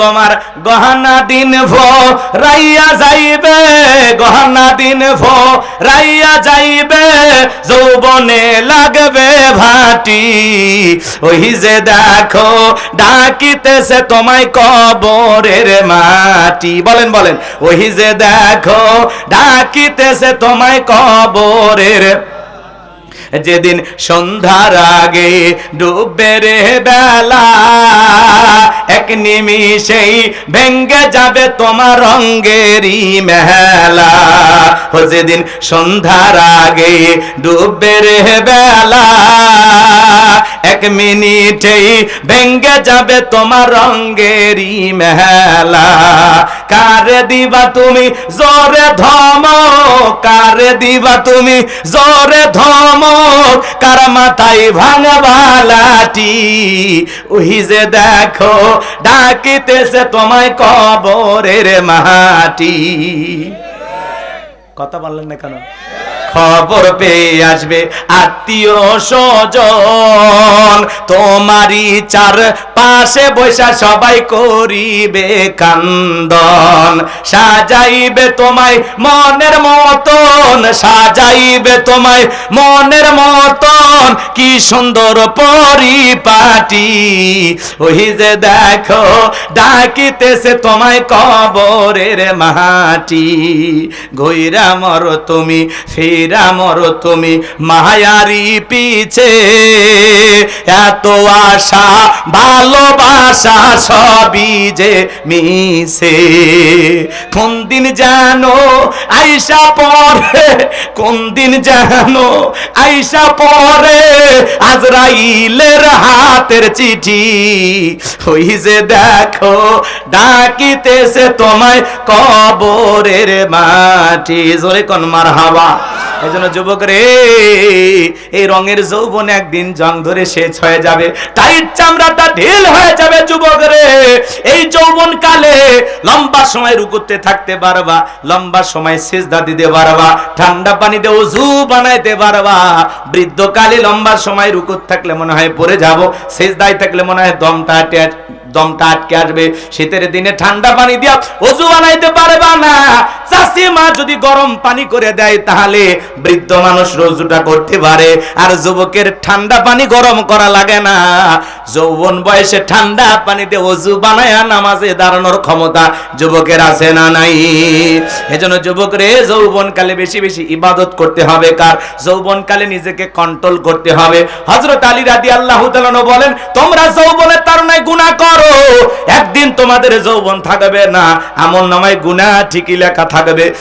তোমার গহনা দিন ভো রাইয়া যাইবে, গহনা দিন ভো রাইয়া যাইবে, যৌবনে লাগবে ভাটি। ওই যে দেখো, ডাকিতেছে তোমায় কবরের মাটি। বলেন বলেন, ওই যে দেখো, ডাকিতেছে তোমায় কবরের যেদিন সন্ধ্যার আগে ডুববে রে বেলা। নিমিষেই ভেঙ্গে যাবে তোমার রঙ্গেরই মেলা। ও যেদিন সন্ধ্যার আগে ডুববে রে বেলা। এক মিনিটেই ভেঙ্গে যাবে তোমার রঙ্গেরই মেলা। কারে দিবা তুমি জোরে ধম কারে দিবা তুমি জোরে ধম কার মাথায় ভাঙবা লাঠি ওই যে দেখো, ডাকিতেছে তোমায় কবরের মাটি। কথা বললেন না কেন? খবর পেয়ে আসবে আত্মীয় স্বজন। তোমারই চার পাশে বৈশা সবাই করিবে কান্দন। সাজাইবে তোমায় মনের মতন সাজাইবে তোমায় মনের মতন। কি সুন্দর পরিপাটি। ওই যে দেখো, ডাকিতেছে তোমায় কবরের মাটি। গইরা মর তুমি, ফিরা মর তুমি, মায়ারি পিছে। এত আশা, ভালোবাসা সবই যে মিশে কোন দিন জানো আইসা পরে কোন দিন জানো আইসা পরে আজরাইলের হাতের চিঠি। ওই যে দেখো, ডাকিতেছে তোমায় কবরের মাটি। জোরে কোন মার হাওয়া এই জন্য যুবক রে, এই রঙের যৌবন একদিন জং ধরে শেষ হয়ে যাবে। টাইট চামড়াটা ঢিল হয়ে যাবে যুবক রে। এই যৌবন কালে লম্বা সময় রুকুতে থাকতে পারবা, লম্বা সময় সেজদা দিতে পারবা, ঠান্ডা পানিতে উজু বানাইতে পারবা। বৃদ্ধকালে লম্বা সময় রুকুত থাকলে মনে হয় পড়ে যাব, সেজদায় থাকলে মনে হয় দমটা দমটা আটকে আসবে। শীতের দিনে ঠান্ডা পানি দিয়া অজু বানাইতে পারবা না। চাষি মা যদি গরম পানি করে দেয়, তাহলে বৃদ্ধ মানুষ রোজুটা করতে পারে। আর যুবকের ঠান্ডা পানি গরম করা লাগে না। যৌবন বয়সে ঠান্ডা পানিতে অজু বানায় নামাজে দাঁড়ানোর ক্ষমতা যুবকের আছে না নাই? এজন্য যুবক রে যৌবন কালে বেশি বেশি ইবাদত করতে হবে। কার? যৌবন কালে নিজেকে কন্ট্রোল করতে হবে। হজরত আলী রাদিয়াল্লাহু তাআলা বলেন, তোমরা যৌবনের তারুণায় গুনাহ করো। একদিন তোমাদের যৌবন থাকবে না আমল নামায় গুনাহ ঠিকই লেখা থাকবে।